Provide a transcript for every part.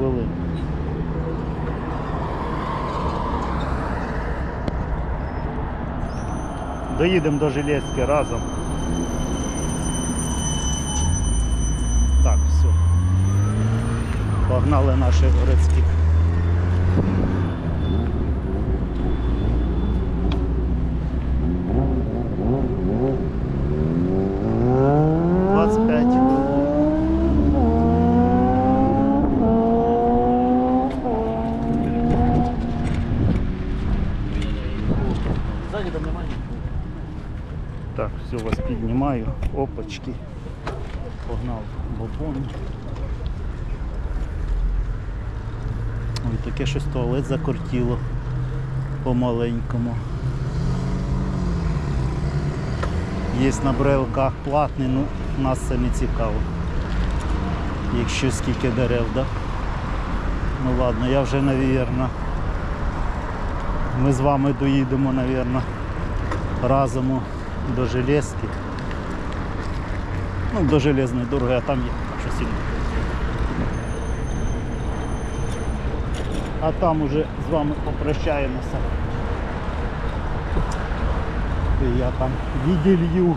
хвилин. Доїдемо до Железки разом. Так, все. Погнали наших городських. Двадцять п'ять. Ззаді там немає. Так, все, вас піднімаю. Опачки. Погнав бобон. Ой, таке щось туалет закортіло по-маленькому. Є на брелках платний, ну нас це не цікаво. Якщо скільки дерев, да? Ну ладно, я вже, навірно, ми з вами доїдемо, навірно, разом до Железки. Ну, до железної дороги, а там є що сильно. А там уже з вами попрощаємося. І я там віділью.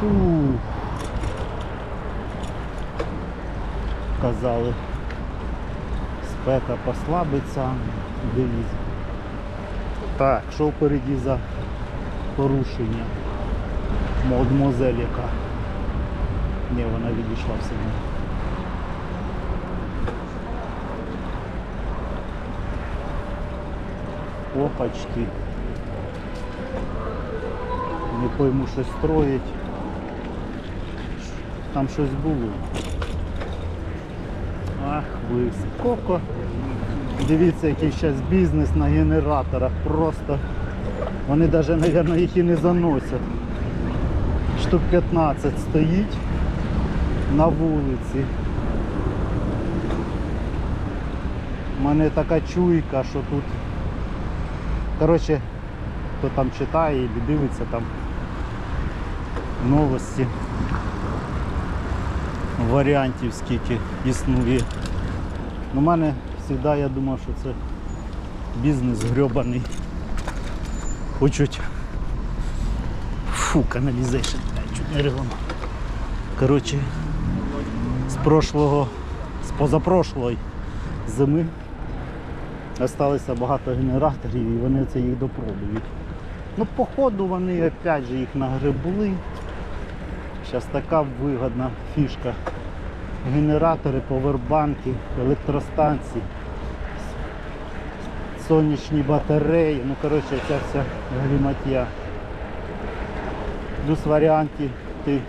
Фу. Казали, спека послабиться, дивіться. Так, що впереді за порушення? Мадмозель яка. Ні, вона відійшла все одно. Опачки. Не пойму, щось строїть. Там щось було. Ах, ви сколько. Дивіться, який зараз бізнес на генераторах. Просто вони навіть, мабуть, їх і не заносять. Штук 15 стоїть на вулиці. У мене така чуйка, що тут. Коротше, хто там читає і дивиться там новості. Варіантів скільки існує. У мене завжди я думав, що це бізнес грьобаний. Хочуть Фу, каналізейшн, чуть не регон. Коротше, з прошлого, з позапрошлої зими залишилося багато генераторів і вони це їх допробують. Ну, походу вони опять же їх нагребли. Зараз така вигодна фішка. Генератори, повербанки, електростанції, сонячні батареї, ну коротше ця вся гліматія. Плюс варіанті ти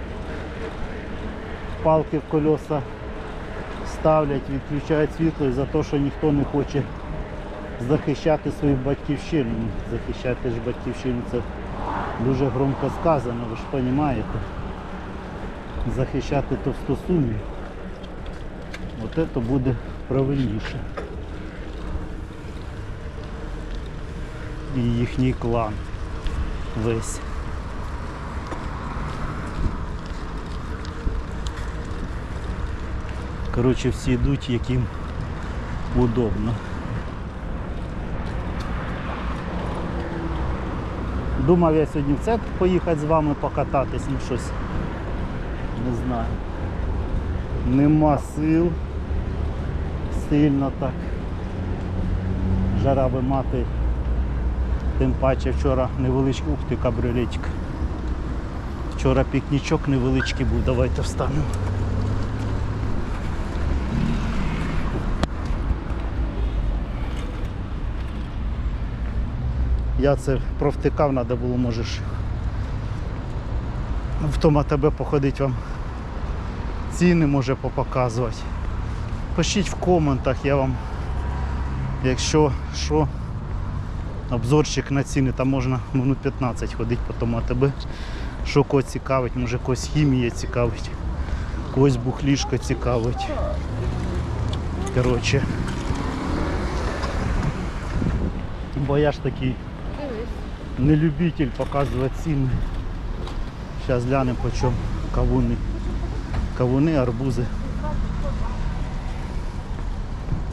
палки в колеса ставлять, відключають світло і за те, що ніхто не хоче захищати свою батьківщину. Ну, Захищати ж батьківщину це дуже громко сказано, ви ж розумієте. Захищати товстосумі. От це буде правильніше. І їхній клан весь. Коротше, всі йдуть, яким удобно. Думав я сьогодні в центр поїхати з вами покататись, ну щось не знаю. Нема сил. Сильно так. Жара би мати. Тим паче вчора невеличкий, ух ти, кабріолетик. Вчора пікнічок невеличкий був, давайте встанемо. Я це провтикав, треба було, можеш в тому АТБ походити вам ціни може попоказувати. Пишіть в коментах, я вам, якщо що, обзорчик на ціни, там можна минут 15 ходити по тому АТБ. Що кого цікавить, може когось хімія цікавить, когось бухлішка цікавить. Коротше. Бо я ж такий не любитель показувати ціни. Зараз глянемо по чому кавуни. Кавуни, арбузи.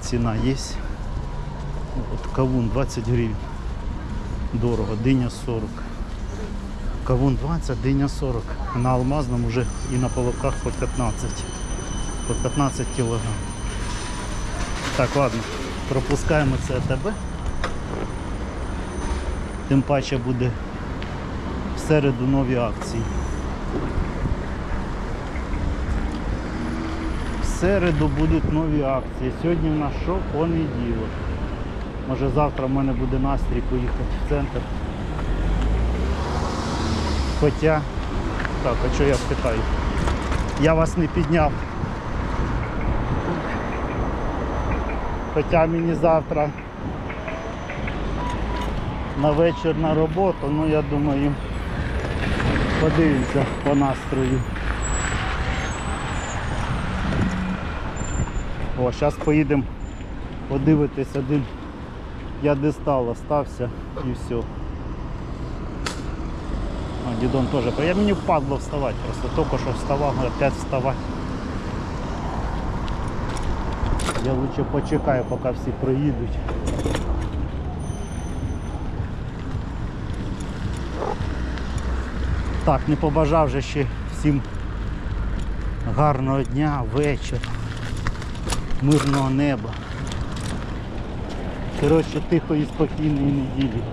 ціна є. Кавун 20 гривень. Дорого, диня 40. Кавун 20, диня 40. На алмазному вже і на половках по 15. По 15 кілограм. Так, ладно, пропускаємо це АТБ. Тим паче буде в середу нові акції. В середу будуть нові акції. Сьогодні в нас що? Понеділок. Може завтра в мене буде настрій поїхати в центр. Хоча... Так, а що я спитаю? Я вас не підняв. Хоча мені завтра на вечір на роботу, ну я думаю, подивимося по настрою. О, зараз поїдемо подивитись один п'ядестал остався і все. А, дідон теж. Я мені впадло вставати, просто тільки що вставав, опять вставати. Я лучше почекаю, поки всі проїдуть. Так, не побажав же ще всім гарного дня, вечора, мирного неба. Коротше, тихої, спокійної неділі.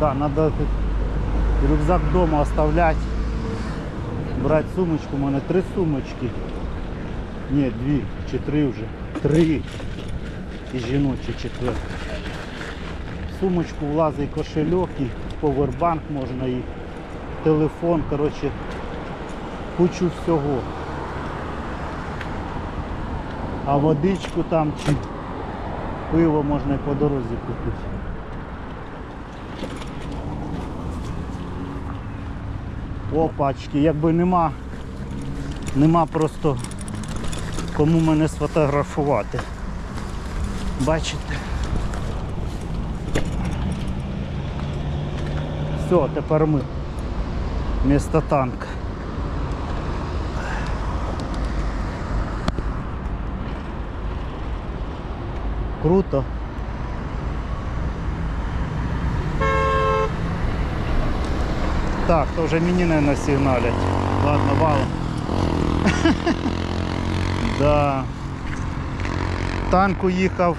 Да, надо рюкзак дома оставлять. Брать сумочку, у мене три сумочки. Ні, дві чи три вже. Три. І жіночі четверта. В сумочку влазить кошельок і повербанк можна і телефон, коротше, кучу всього. А водичку там чи пиво можна і по дорозі купити. Опачки, якби нема, нема просто кому мене сфотографувати. Бачите? Все, тепер ми. Місто танк. Круто. Так, то вже мені не насигналять. Ладно, валом. да. Танк уїхав.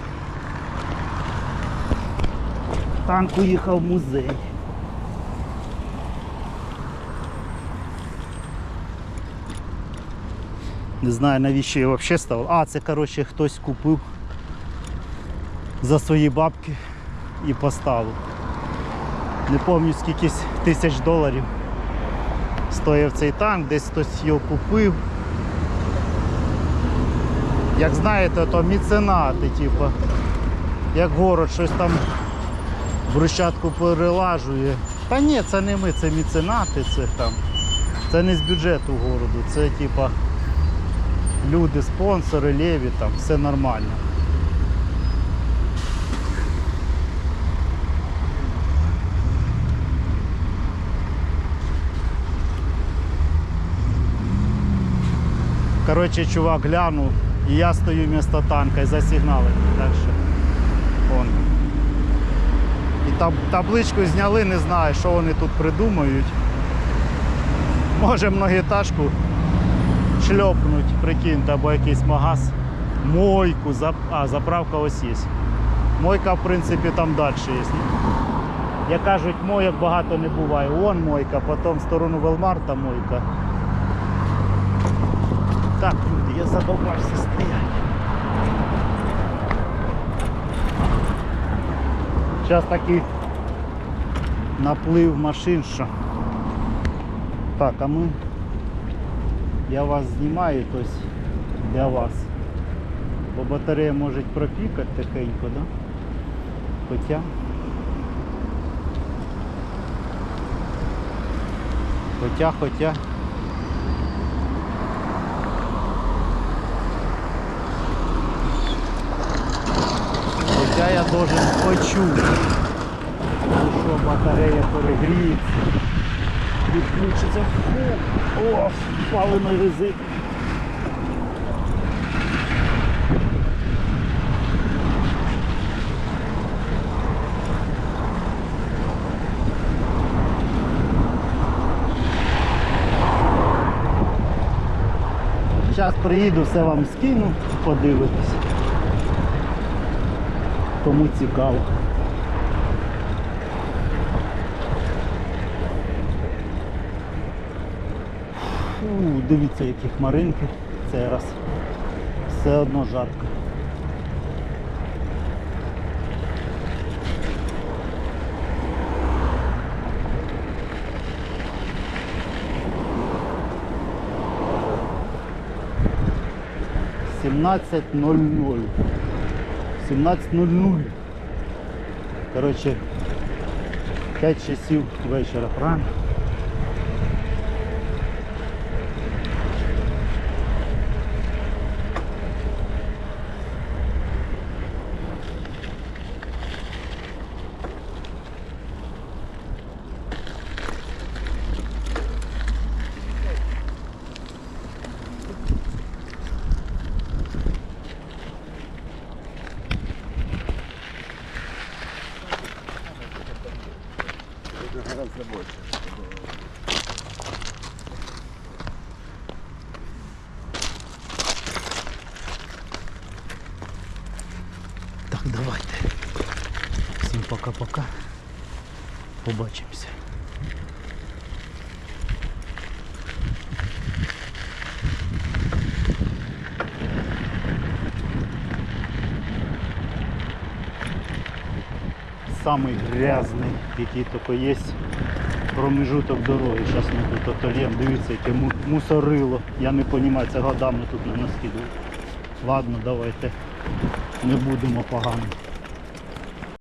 Танк уїхав в музей. Не знаю навіщо я взагалі ставив. А, це коротше хтось купив за свої бабки і поставив. Не пам'ятаю скільки тисяч доларів стоїв цей танк, десь хтось його купив. Як знаєте, то міценати, типу, як город щось там брусчатку перелажує. Та ні, це не ми, це міценати, це там. Це не з бюджету городу, це типа люди, спонсори, леві, там, все нормально. Коротше, чувак глянув, і я стою вместо танка і засигналив. Так що, он. І таб табличку зняли, не знаю, що вони тут придумають. Може многотажку шльопнуть, прикиньте, або якийсь магаз. Мойку, зап... а, заправка ось є. Мойка, в принципі, там далі є. Як кажуть, мойок багато не буває. Вон мойка, потім в сторону Велмарта мойка. Так, люди, я задовбався стоять. Зараз такий наплив машин, що. Так, а ми. Я вас знімаю, тобто для вас. Бо батарея може пропікати тихенько, да? Хоча. Хоча, хоча. Хоча я должен почути. Що, батарея перегріється. Фу. О, паливний ризик. Зараз приїду, все вам скину, подивитись. Кому цікаво. Фу, дивіться, які хмаринки. Цей раз все одно жарко. Сімнадцять ноль ноль. Сімнадцять нуль нуль. Коротше, 5 часів вечора, правильно? Гораздо больше. Так, давайте. Всім пока-пока. Побачимося. Самый грязний, який тільки є промежуток дороги. Зараз ми тут отольємо. Дивіться, яке мусорило. Я не розумію, це годами тут не наскидував. Ладно, давайте. Не будемо погано.